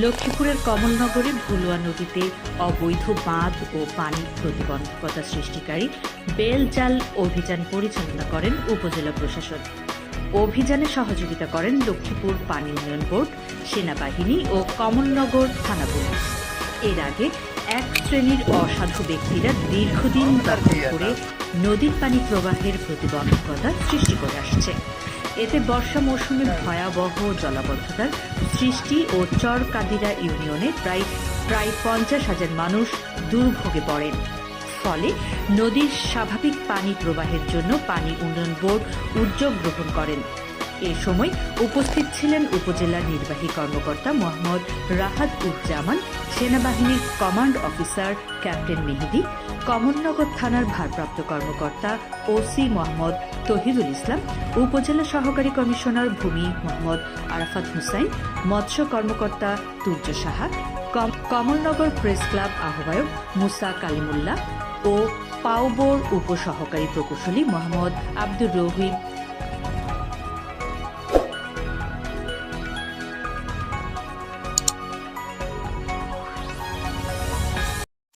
লক্ষ্মীপুরের কমলনগরে ভুলুয়া নদীতে অবৈধ বাঁধ ও পানির প্রতিবন্ধকতা সৃষ্টিকারী বেলজাল অভিযান পরিচালনা করেন উপজেলা প্রশাসন। অভিযানে সহযোগিতা করেন লক্ষ্মীপুর পানি উন্নয়ন বোর্ড, সেনাবাহিনী ও কমলনগর থানা পুলিশ। এর আগে এক শ্রেণির অসাধু ব্যক্তিরা দীর্ঘদিন দখল করে নদীর পানি প্রবাহের প্রতিবন্ধকতা সৃষ্টি করে আসছে। এতে বর্ষা মৌসুমে ভয়াবহ জলাবদ্ধতার সৃষ্টি ও চরকাদিরা ইউনিয়নে প্রায় প্রায় পঞ্চাশ হাজার মানুষ দুর্ভোগে পড়েন। ফলে নদীর স্বাভাবিক পানি প্রবাহের জন্য পানি উন্নয়ন বোর্ড উদ্যোগ গ্রহণ করেন। এ সময় উপস্থিত ছিলেন উপজেলা নির্বাহী কর্মকর্তা মোহাম্মদ রাহাত উজ্জামান সেনাবাহিনীর command officer captain Mehedi, Kamalnagar থানার ভারপ্রাপ্ত কর্মকর্তা ওসি মোহাম্মদ তহিদুল ইসলাম, উপজেলা সহকারী কমিশনার ভূমি মোহাম্মদ আরাফাত হুসাইন, মৎস্য কর্মকর্তা তুর্য সাহা কমলনগর প্রেস ক্লাব আহ্বায়ক মুসা কালিমুল্লাহ ও পাওবোর উপসহকারী প্রকৌশলী মোহাম্মদ আব্দুর রহিম